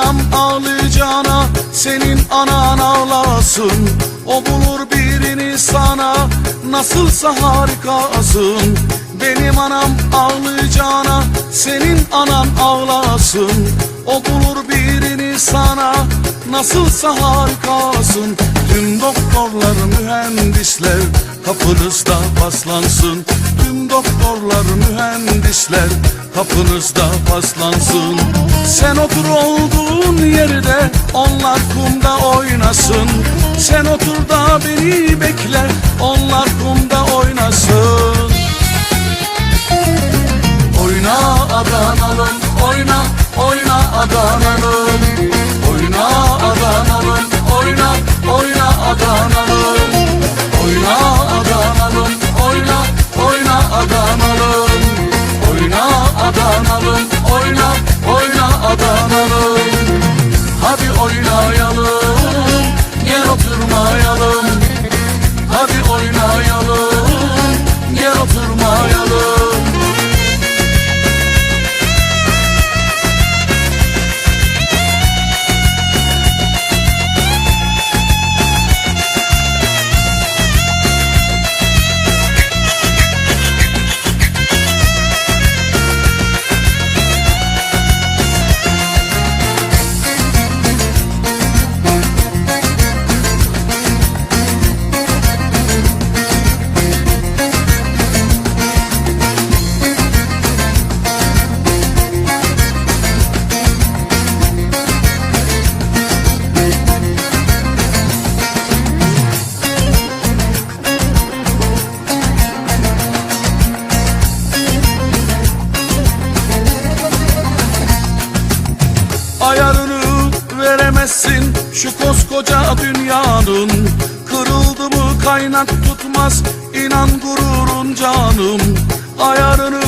anam ağlayacağına senin anan ağlasın. O bulur birini sana nasılsa harikasın Benim anam ağlayacağına senin anan ağlasın. O bulur birini sana nasılsa harikasın Tüm doktorlar mühendisler kapınızda paslansın Tüm doktorlar mühendisler kapınızda paslansın. Sen otur olduğun yerde onlar kumda oynasın. Sen otur da beni bekle onlar kumda oynasın. Oyna Adanalım oyna oyna Adanalım oynayalım gel oturmayalım. Hadi oynayalım gel oturmayalım veremezsin şu koskoca dünyanın. Kırıldı mı kaynak tutmaz inan gururun canım. Ayarını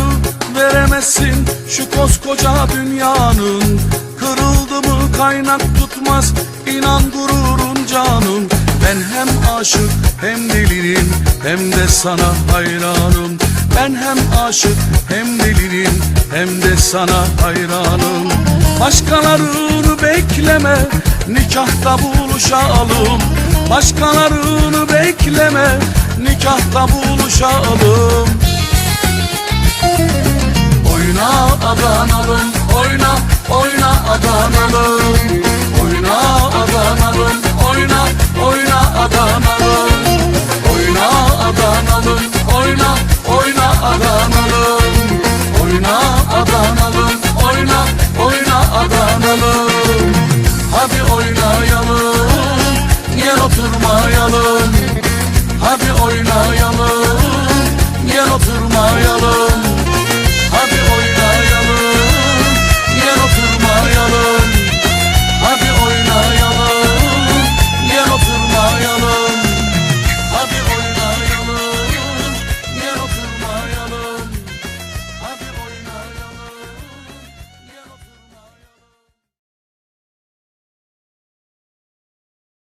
veremezsin şu koskoca dünyanın. Kırıldı mı kaynak tutmaz inan gururun canım. Ben hem aşık hem deliyim hem de sana hayranım. Ben hem aşık hem deliyim hem de sana hayranım. Başkalarını bekleme nikahta buluşalım. Başkalarını bekleme. Nikahta buluşalım. Oyna Adanalım. Oyna oyna Hadi oynayalım. Gel oturma